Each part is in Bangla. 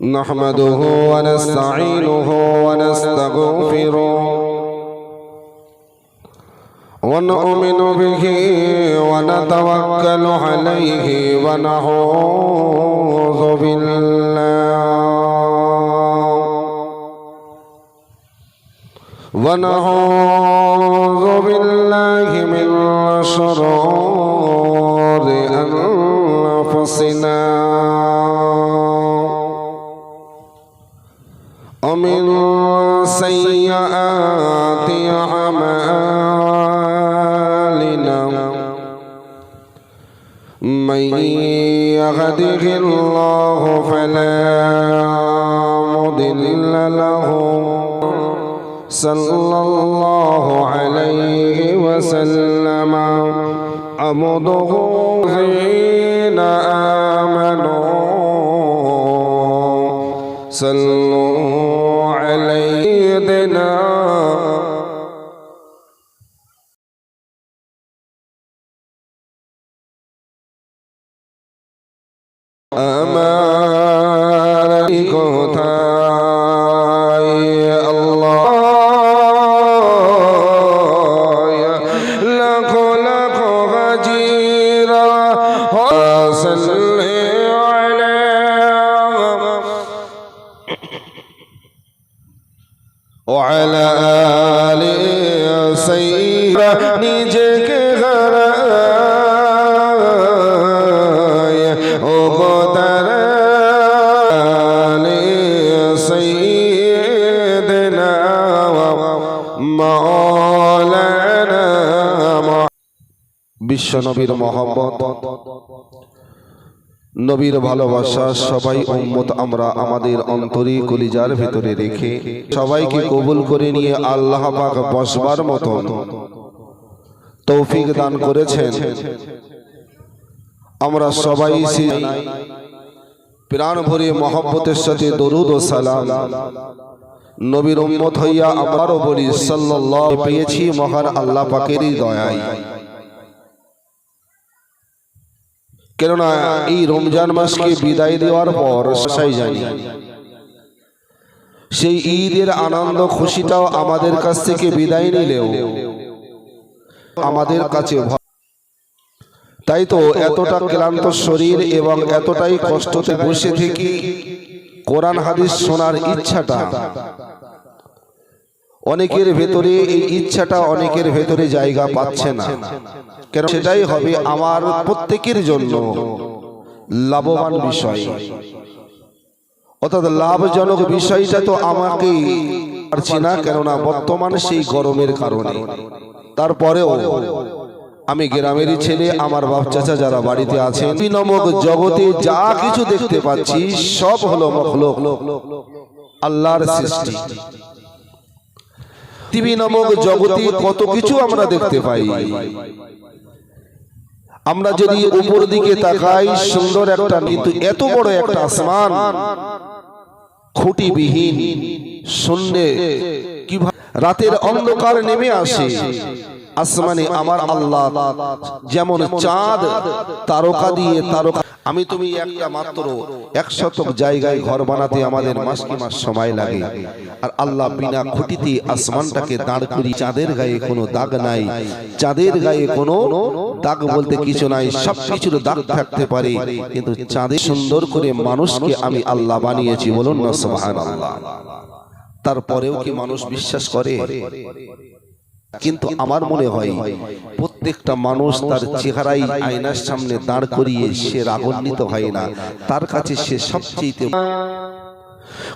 نحمده ونستعينه ونستغفره. ونؤمن به ونتوكل عليه ونعوذ بالله. ونعوذ بالله من شرور أنفسنا. ومن سيئات أعمالنا من يهده الله فلا مضل له صلى الله عليه وسلم. عبده حين آمنوا. صلوا عليه دنا. أمان হাজিরা বিশ্ব নবীর মহব্বত, নবীর ভালোবাসা সবাই উম্মত, আমরা আমাদের অন্তরে কলিজার ভেতরে রেখে সবাইকে কবুল করে নিয়ে আল্লাহ পাক বসবার মতন তৌফিক দান করেছেন। আমরা সবাই প্রাণ ভরে মহব্বতের সাথে দরুদ ও সালাম। নবীর উম্মত হইয়া আমারও বলি, সাল্লাল্লাহু পেয়েছি মহান আল্লাহ পাকেরই দয়ায়। কেননা এই রমজান মাসকে বিদায় দেওয়ার পর সাই জানি। সেই ঈদের আনন্দ খুশিটাও আমাদের কাছ থেকে বিদায় নিলেও আমাদের কাছে তাই তো এতটা ক্লান্ত শরীর এবং এতটাই কষ্টতে বসে থেকে কোরআন হাদিস শোনার ইচ্ছাটা অনেকের ভেতরে এই ইচ্ছাটা অনেকের ভেতরে জায়গা পাচ্ছে না। কেন সেটাই হবে আমার প্রত্যেকের জন্য লাভবান বিষয়। অর্থাৎ লাভজনক বিষয়টা তো আমাকে পারছি না কেননা বর্তমান সেই গরমের কারণে। তারপরেও আমি গ্রামেরই ছেলে আমার বাপ চাচা যারা বাড়িতে আছেন নামক জগতে যা কিছু দেখতে পাচ্ছি সব হলো মখলুক। আল্লাহর সৃষ্টি। পৃথিবী নামক জগতে কত কিছু আমরা দেখতে পাই। আমরা যদি উপর দিকে তাকাই, সুন্দর একটা কিন্তু এত বড় একটা আসমান। খুঁটিবিহীন, শূন্যে, কীভাবে? রাতের অন্ধকার নেমে আসে। আসমানে আমার আল্লাহ। যেমন চাঁদ তারকা দিয়ে তারকা আমি তুমি একটা মাত্র এক শতক জায়গায় ঘর বানাতে আমাদের মাস কি মাস সময় লাগে। আর আল্লাহ বিনা খুঁটিতে আসমানটাকে দাঁড় করি চাঁদের গায়ে কোনো দাগ নাই। চাঁদের গায়ে কোনো দাগ বলতে কিছু নাই। সব কিছুর দাগ থাকতে পারে। কিন্তু চাঁদে সুন্দর করে মানুষকে আমি আল্লাহ বানিয়েছি বলুন না সুবহানাল্লাহ। তারপরেও কি মানুষ বিশ্বাস করে? কিন্তু আমার মনে হয় প্রত্যেকটা মানুষ তার চেহারাই আয়নার সামনে দাঁড় করিয়ে সে রাগান্বিত হয় না। তার কাছে সে সবচেয়ে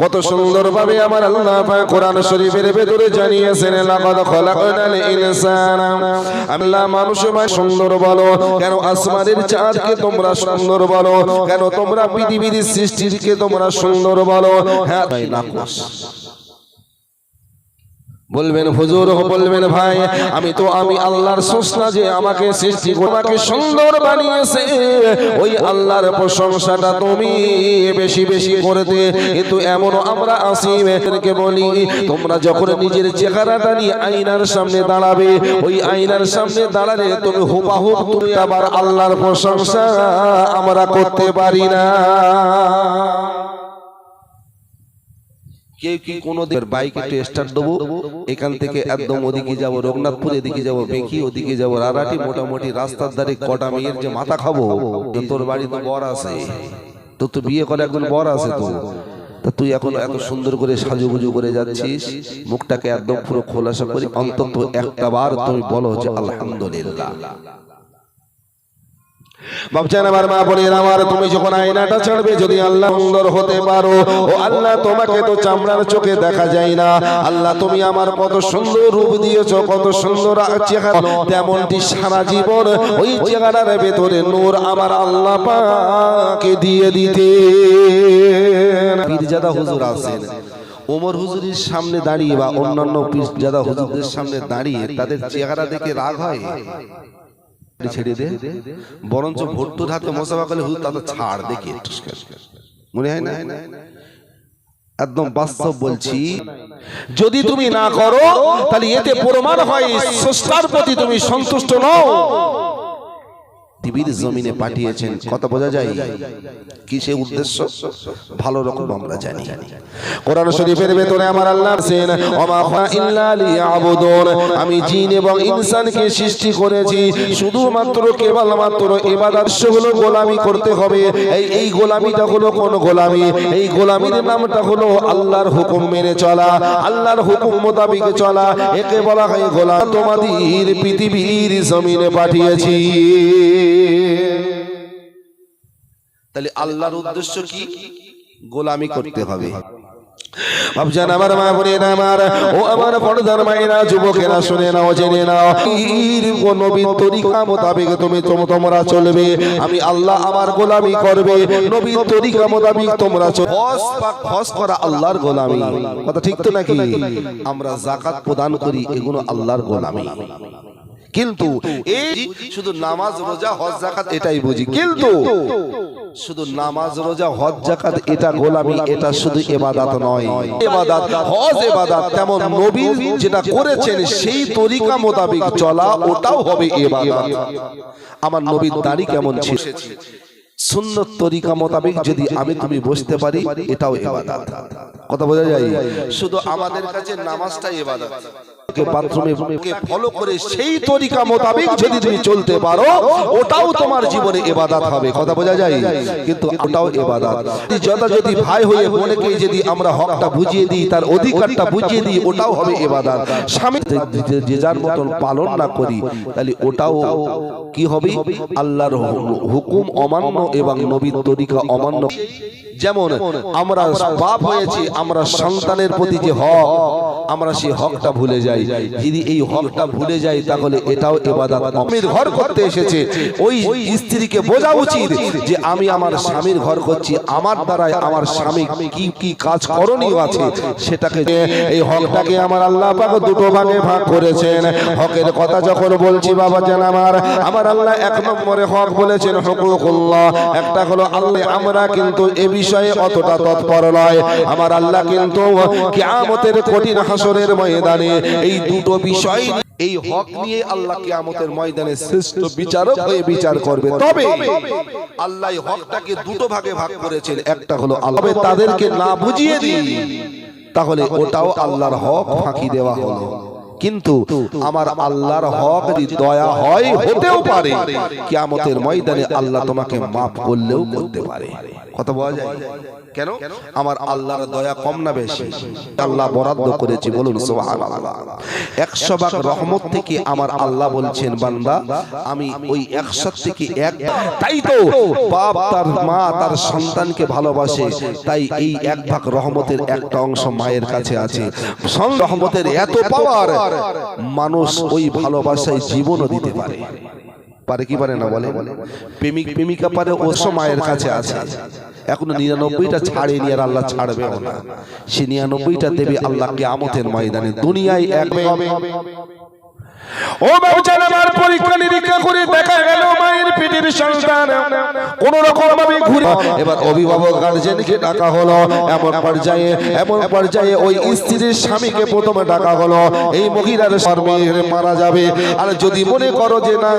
কত সুন্দর ভাবে আমার আল্লাহ পাক কোরআন শরীফের ভেতরে জানিয়েছেন লাকাদ খলাকনাল ইনসানা। আল্লাহ মানুষ ভাই সুন্দর বলো কেন আসমানের চাঁদকে তোমরা সুন্দর বলো কেন তোমরা পৃথিবীর সৃষ্টিকে তোমরা সুন্দর বলো? হ্যাঁ নাকশ বলবেন, হুজুর, বলবেন ভাই, আমি তো, আমি আল্লাহর সোসনা যে আমাকে সৃষ্টি আমাকে সুন্দর বানিয়েছে। ওই আল্লাহর প্রশংসাটা তুমি বেশি বেশি করতে। কিন্তু এমন আমরা আসি মেয়েদেরকে বলি, তোমরা যখন নিজের চেহারাটা নিয়ে আয়নার সামনে দাঁড়াবে, ওই আয়নার সামনে দাঁড়ালে তুমি হুবাহুব তুমি আবার আল্লাহর প্রশংসা আমরা করতে পারি না। কেউ কি কোনো বাইক একটু স্টার্ট দেবো এখান থেকে একদম ওদিকে যাব রঘুনাথপুর এদিকে যাব বেঁকি ওদিকে যাব রারাটি মোটামুটি রাস্তার ধারে কটা মেয়ের যে মাথা খাব তোর বাড়ি তো বর আছে তো তো বিয়ে করে একজন বর আছে তো। তা তুই এখন এত সুন্দর করে সাজুগুজু করে যাচ্ছিস মুখটাকে একদম পুরো খোলাসা করে অন্তত একটা বার তুমি বলো যে আলহামদুলিল্লাহ। বাবজান আমার মা বলেন আমার, তুমি যখন আয়নাটা ছাড়বে, যদি আল্লাহ সুন্দর হতে পারো, ও আল্লাহ তোমাকে তো চামড়ার চোখে দেখা যায় না। আল্লাহ তুমি আমার কত সুন্দর রূপ দিয়েছ, কত সুন্দর চেহারা। তেমনটি সারা জীবন ওই চেহারার ভেতরে নূর আমার আল্লাহ পাকে দিয়ে দিতে হুজুর আছেন। ওমর হুজুরের সামনে দাঁড়িয়ে বা অন্যান্য পীরজাদা হুজুরদের সামনে দাঁড়িয়ে তাদের চেহারা দেখে রাগ হয়। ছেড়ে দে। বরঞ্চ ভর্ত ধাতে মোসাফা করলে হুজুর তাদের ছাড় দেখি। মনে হয় না? একদম বাস্তব বলছি। যদি তুমি না করো তাহলে এতে প্রমাণ হয় স্রষ্টার প্রতি তুমি সন্তুষ্ট নও। পৃথিবীর জমিনে পাঠিয়েছেন। কথা বোঝা যায়? কিসে উদ্দেশ্য? ভালো রকম আমরা জানি। কোরআন শরীফের ভেতরে আমার আল্লাহ আছেন, ওমা খা ইল্লা লিয়াবুদুন। আমি জিন এবং ইনসানকে সৃষ্টি করেছি। শুধুমাত্র, কেবলমাত্র ইবাদত হলো গোলামি করতে হবে। এই এই গোলামিটা হলো কোন গোলামি? এই গোলামির নামটা হলো আল্লাহর হুকুম মেনে চলা, আল্লাহর হুকুম মোতাবিক চলা। একে বলা হয় গোলাম। তোমাদের পৃথিবীর জমিনে পাঠিয়েছি। তাহলে আল্লাহর উদ্দেশ্য কি? গোলামি করতে হবে। ভাবছেন আমার মা বোনের আমার ও আমার পর্দার মায়েরা যুবকেরা শুনে নাও জেনে নাও। নবীর তরিকা মোতাবেক তুমি তোমরা চলবে। আমি আল্লাহ আমার গোলামি করবে। নবীর তরিকা মোতাবেক তোমরা হজ করা আল্লাহর গোলামি। কথা ঠিক তো নাকি? আমরা জাকাত প্রদান করি এগুলো আল্লাহর গোলামি। কিন্তু এই শুধু নামাজ রোজা হজ জাকাত এটাই বুঝি। কিন্তু শুধু নামাজ রোজা হজ জাকাত এটা গোলামি এটা শুধু এবাদাত নয়। এবাদাত হজ এবাদাত তেমন নবী যেটা করেছেন সেই তরিকা মোতাবেক চলা ওটাও হবে এবাদাত। আমার নবীর দাড়ি কেমন ছিল? সুন্নত তরিকা মোতাবেক যদি আমি তুমি বসতে পারি এটাও এবাদাত। কথা বোঝা যায়? শুধু আমাদের কাছে নামাজটাই এবাদাত। ফলো করে সেই তরিকা মোতাবেক যদি তুমি চলতে পারো ওটাও তোমার জীবনে এবাদাত হবে। কথা বোঝা যায়? কিন্তু ওটাও এবাদাত যথা ভাই হয়ে বোনকে যদি আমরা হকটা বুঝিয়ে দিই তার অধিকারটা বুঝিয়ে দিই ওটাও হবে এবাদাত স্বামী যে- যে যার মতন পালন না করি তাহলে ওটাও কি হবে? আল্লাহর হুকুম অমান্য এবং নবীর তরিকা অমান্য। যেমন আমরা বাপ হয়েছি, আমরা সন্তানের প্রতি যে হক, আমরা সেই হকটা ভুলে যাই। যদি এই হকটা ভুলে যাই, তাহলে এটাও স্বামীর ঘর করতে এসেছে। ওই স্ত্রীকে বোঝা উচিত যে আমি আমার স্বামীর ঘর করছি। আমার দ্বারাই আমার স্বামী কি কি কাজ করণীয় আছে, সেটাকে এই হকটাকে আমার আল্লাহ পাক দুটো ভাগে ভাগ করেছেন। হকের কথা যখন বলছি, বাবা জান আমার আমার আল্লাহ এক নম্বরে হক বলেছেন হুকুকুল্লাহ একটা হলো আল্লাহ, আমরা কিন্তু এ বিষয়ে অতটা তৎপর নয়। আমার আল্লাহ কিন্তু কিয়ামতের কঠিন হাসরের ময়দানে এই দুটো বিষয় এই হক নিয়ে আল্লাহ কিয়ামতের ময়দানে শ্রেষ্ঠ বিচারক হয়ে বিচার করবে। তবে আল্লাহ হকটাকে দুটো ভাগে ভাগ করেছেন। একটা হলো আল্লাহ তাদেরকে না বুঝিয়ে দিই তাহলে ওটাও আল্লাহর হক ফাঁকি দেওয়া হলো। কিন্তু আমার আল্লাহর হক যদি দয়া হয় হতেও পারে। কিয়ামতের ময়দানে আল্লাহ তোমাকে মাফ করলেও করতে পারে। কথা বলা যায়? কেন? আমার আল্লাহর দয়া কম না বেশি। আল্লাহ বরাদ্দ করেছি, বলুন একশো ভাগ রহমত থেকে আমার আল্লাহ বলছেন, বান্দা, আমি ওই একশো থেকে এক তাই তো বাপ তার মা তার সন্তানকে ভালোবাসে, তাই এই এক ভাগ রহমতের একটা অংশ মায়ের কাছে আছে। রহমতের এত পাওয়ার মানুষ ওই ভালোবাসায় জীবনও দিতে পারে। পারে কি পারে না বলে প্রেমিক, প্রেমিকা পারে ওসব মায়ের কাছে আছে। এখনও নিরানব্বইটা ছাড়ে নিয়ে আর আল্লাহ ছাড়বেও না। সে নিরানব্বইটা দেবে আল্লাহকে আমতের ময়দানে। দুনিয়ায় এক ও বাবুজান আমার পরীক্ষা নিরীক্ষা করে দেখা গেল। মারা যাবে। আর যদি মনে করো যে না,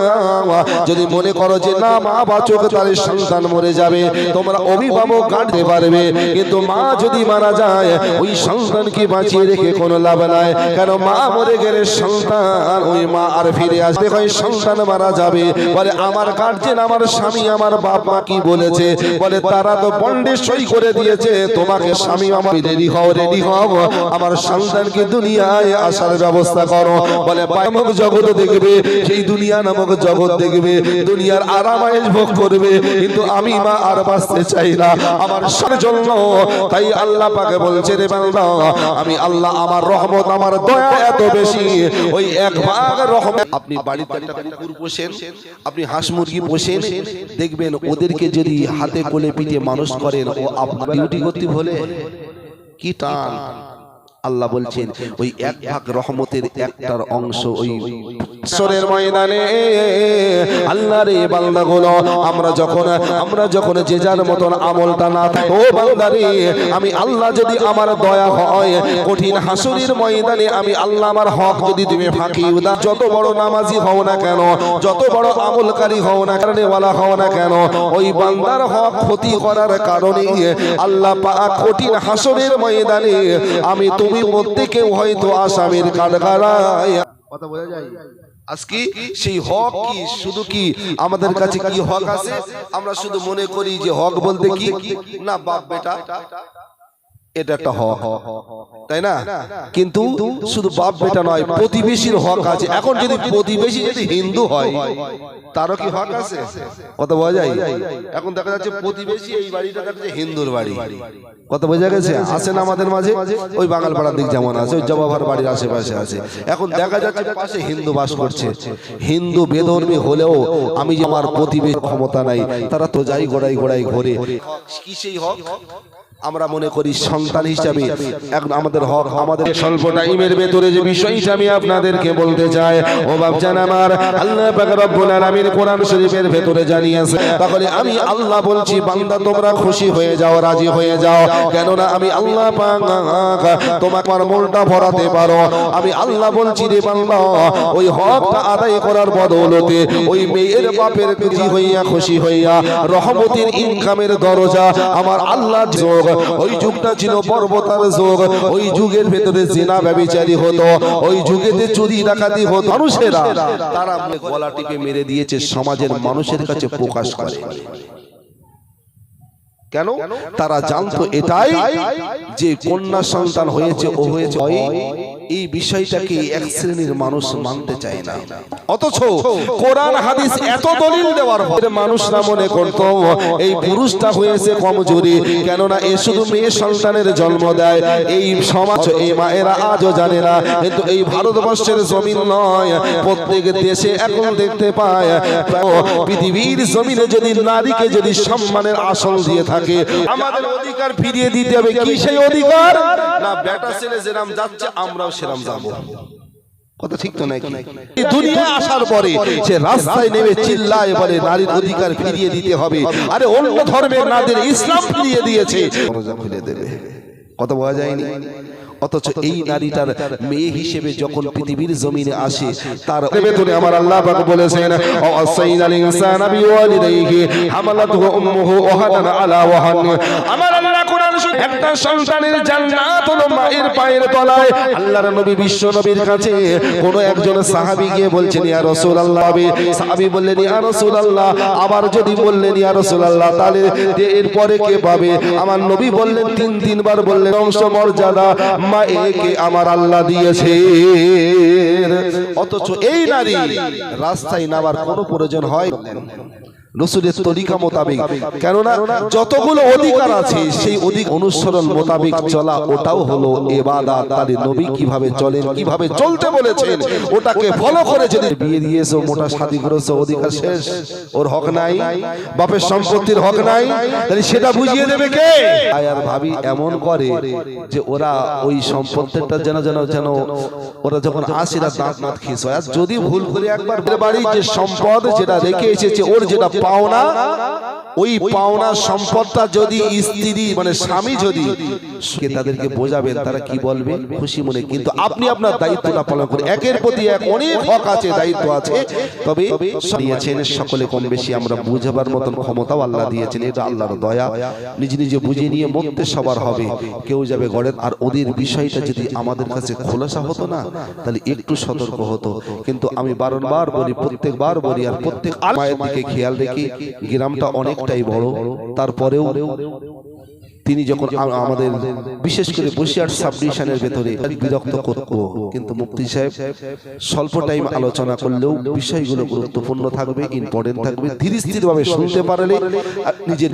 যদি মনে করো যে না, মা বাচক তার সন্তান মরে যাবে, তোমরা অভিভাবক কাটতে পারবে। কিন্তু মা যদি মারা যায়, ওই সন্তানকে বাঁচিয়ে রেখে কোনো লাভ নাই। কেন মা মরে গেলে সন্তান, ওই মা আর ফিরে আসবে সন্তান মারা যাবে। বলে, আমার গার্জেন আমার স্বামী আমার বাপ মা কি বলেছে? বলে, তারা তো বন্ডে সই করে দিয়েছে। তোমাকে স্বামী আমার রেডি হও রেডি হও। আমার সন্তানকে দুনিয়ায় আসার ব্যবস্থা করো। বলে নামক জগৎ দেখবে, সেই দুনিয়া নামক জগৎ দেখবে। দুনিয়ার আরামায়েশ ভোগ করবে। কিন্তু আমি মা আর বাঁচতে চাই না, আমার সার জন্য। তাই আল্লাহ পাকে বলছে, রে বান্দা, আমি আল্লাহ আমার রহমত, আমার দয়া এত বেশি। ওই এক ভাগ রহমত, আপনি বাড়িতে কুকুর পোষেন, আপনি হাঁস মুরগি পোষেন দেখবেন ওদেরকে যদি হাতে কোলে পিঠে মানুষ করেন, ও আপনার ডিউটি করতে বলে, কি টান? আল্লাহ বলছেন ওই এক ভাগ রহমতের একটার অংশ ওই ঈশ্বরের ময়দানে। আল্লাহ রে বান্দা গুলো আমরা যখন আমরা যখন যে যার মতন আমলটা না থাকে ও বান্দা রে আমি আল্লাহ যদি আমার দয়া হয় কঠিন হাসুরির ময়দানে আমি আল্লাহ আমার হক যদি তুমি ফাঁকি দাও। যত বড় নামাজি হও না কেন যত বড় আমলকারী হও না কারণে ওয়ালা হও না কেন ওই বান্দার হক ক্ষতি করার কারণে আল্লাহ পাক কঠিন হাসরের ময়দানে আমি তুমি মধ্যে কেউ হয়তো আসামের কাঠগাড়ায় কথা বোঝা যায়? আজকে সেই হক কি? শুধু কি আমাদের কাছে কি হক আছে? আমরা শুধু মনে করি যে হক বলতে কি? না বাপ বেটা। এটা একটা হক তাই না? কিন্তু শুধু বাপ বেটা নয় প্রতিবেশীর হক আছে। এখন যদি প্রতিবেশী যদি হিন্দু হয় তারও কি হক আছে? কত বোঝা যায়? এখন দেখা যাচ্ছে প্রতিবেশী এই বাড়িটা দেখা যাচ্ছে হিন্দুর বাড়ি। কত বোঝা গেছে? আছে না আমাদের মাঝে ওই বাঙাল পাড়ার দিক যেমন আছে ওই জবাভার বাড়ির আশেপাশে আছে। এখন দেখা যাচ্ছে পাশে হিন্দু বাস করছে। হিন্দু বেধর্মী হলেও আমি যে আমার প্রতিবেশী ক্ষমতা নাই। তারা তো যাই গোড়াই গোড়াই ঘোরে। কি সেই হক? আমরা মনে করি সন্তান হিসাবে এখন আমাদের হক, আমাদের স্বল্প টাইমের ভেতরে যে বিষয়টা আমি আপনাদেরকে বলতে চাই, ও বাপজান আমার, আল্লাহ পাক রব্বুল আলামিন কোরআন শরীফের ভেতরে জানিয়েছে, তাহলে আমি আল্লাহ বলছি, বান্দা তোমরা খুশি হয়ে যাও, রাজি হয়ে যাও, কেননা আমি আল্লাহ পাক তোমাকে আমার মনটা ভরাতে পারো। আমি আল্লাহ বলছি রে বান্দা, ওই হকটা আদায় করার বদৌলতে ওই মেয়ের বাপের খুশি হইয়া খুশি হইয়া, রহমতের ইনকামের দরজা, আমার আল্লাহ যোগ ওই যুগটা ছিল পর্বতার যুগ। ওই যুগের ভেতরে জেনা ব্যবিচারী হতো। ওই যুগেতে চুরি ডাকাতি হতো। মানুষেরা। তারা গলা টিপে মেরে দিয়েছে সমাজের মানুষের কাছে প্রকাশ করে। কেন? তারা জানতো এটাই যে কন্যা সন্তান হয়েছে ও হয়েছে এই বিষয়টাকে এক শ্রেণির মানুষ মানতে চায় না। অথচ কোরআন হাদিস এত দলিল দেওয়ার পরে মানুষরা মনে করত এই পুরুষটা হয়েছে কমজোরি কেননা এ শুধু মেয়ে সন্তানের জন্ম দেয় এই সমাজ এই মায়েরা আজও জানে না কিন্তু এই ভারতবর্ষের জমিন নয় প্রত্যেক দেশে এখন দেখতে পায়। পৃথিবীর জমিনে যদি নারীকে যদি সম্মানের আসন দিয়ে থাকে আমাদের অধিকার ফিরিয়ে দিতে হবে। কি সেই অধিকার? না বেটা ছেলে যেরাম যাচ্ছে আমরাও সেরাম যাব। কথা ঠিক তো নাকি? দুনিয়া আসার পরে সে রাস্তায় নেমে চিল্লায় বলে নারীর অধিকার ফিরিয়ে দিতে হবে। আরে অন্য ধর্মের ইসলাম ফিরিয়ে দিয়েছে। দরজা খুলে দেবে কথা বোঝা যায়নি। অথচ এই নারীটার মেয়ে হিসেবে যখন পৃথিবীর জমিনে আসে তার ভেতরে আমার আল্লাহ পাক বলেছেন ও আসাইনাল ইনসানা বিওয়ালিদাইহি হামালাতুহু উম্মুহু ওয়াহানা আলা ওয়াহান। আমার আল্লাহ শুনে একটা সন্তানের জান্নাত হলো মায়ের পায়ের তলায়। আল্লাহর নবী বিশ্ব নবীর কাছে কোন একজন সাহাবী গিয়ে বলছেন, ইয়া রাসূলুল্লাহ সাহাবী বললেন, ইয়া রাসূলুল্লাহ। আবার যদি বললেন, ইয়া রাসূলুল্লাহ, তাহলে এরপরে কে পাবে? আমার নবী বললেন, তিন, তিনবার বললেন, অংশ মর্যাদা মা একে আমার আল্লাহ দিয়েছে অথচ এই নারী রাস্তায় নামার কোনো প্রয়োজন হয় রসুলের তরিকা মোতাবেক। কেননা যতগুলো অধিকার আছে সেই অধিকার অনুসরণ মোতাবেক চলা ওটাও হলো এবাদাত। তাহলে নবী কীভাবে চলেন কীভাবে চলতে বলেছেন ওটাকে ফলো করে যদি বিয়ে দিয়েছ মোটা শাদি করেছ অধিকার শেষ। ওর হক নাই। বাপের সম্পত্তির হক নাই। তাহলে সেটা বুঝিয়ে দেবে কে? আর ভাবি এমন করে যে ওরা ওই সম্পত্তিটা যেন যেন যেন ওরা যখন আসে না দাঁত মাত খিস হয়। আর যদি ভুল করে একবার বাড়ির যে সম্পদ যেটা রেখে এসেছে ওর যেটা পাওনা ওই পাওনা সম্পদটা যদি স্ত্রী মানে স্বামী যদি কে তাদেরকে বোঝাবেন তারা কি বলবে? খুশি মনে। কিন্তু আপনি আপনার দায়িত্বটা পালন করে একের প্রতি এক অনেক হক আছে দায়িত্ব আছে। তবে দিয়েছেন সকলে কম বেশি আমরা বুঝাবার মতন ক্ষমতাও আল্লাহ দিয়েছেন এটা আল্লাহর দয়া। নিজে নিজে বুঝে নিয়ে মরতে সবার হবে। কেউ যাবে গড়ের আর ওদের বিষয়টা যদি আমাদের কাছে খোলাসা হতো না তাহলে একটু সতর্ক হতো। কিন্তু আমি বারংবার বলি প্রত্যেকবার বলি আর প্রত্যেক মায়ের দিকে খেয়াল রেখে গ্রামটা অনেকটাই বড়। তারপরেও তিনি যখন আমাদের বিশেষ করে বসিয়ার সাবডিশনের ভেতরে বিরক্ত করত, কিন্তু মুক্তি সাহেব স্বল্প টাইম আলোচনা করলেও বিষয়গুলো গুরুত্বপূর্ণ থাকবে ইম্পর্টেন্ট থাকবে ধীরে স্থিরভাবে শুনতে পারলে নিজের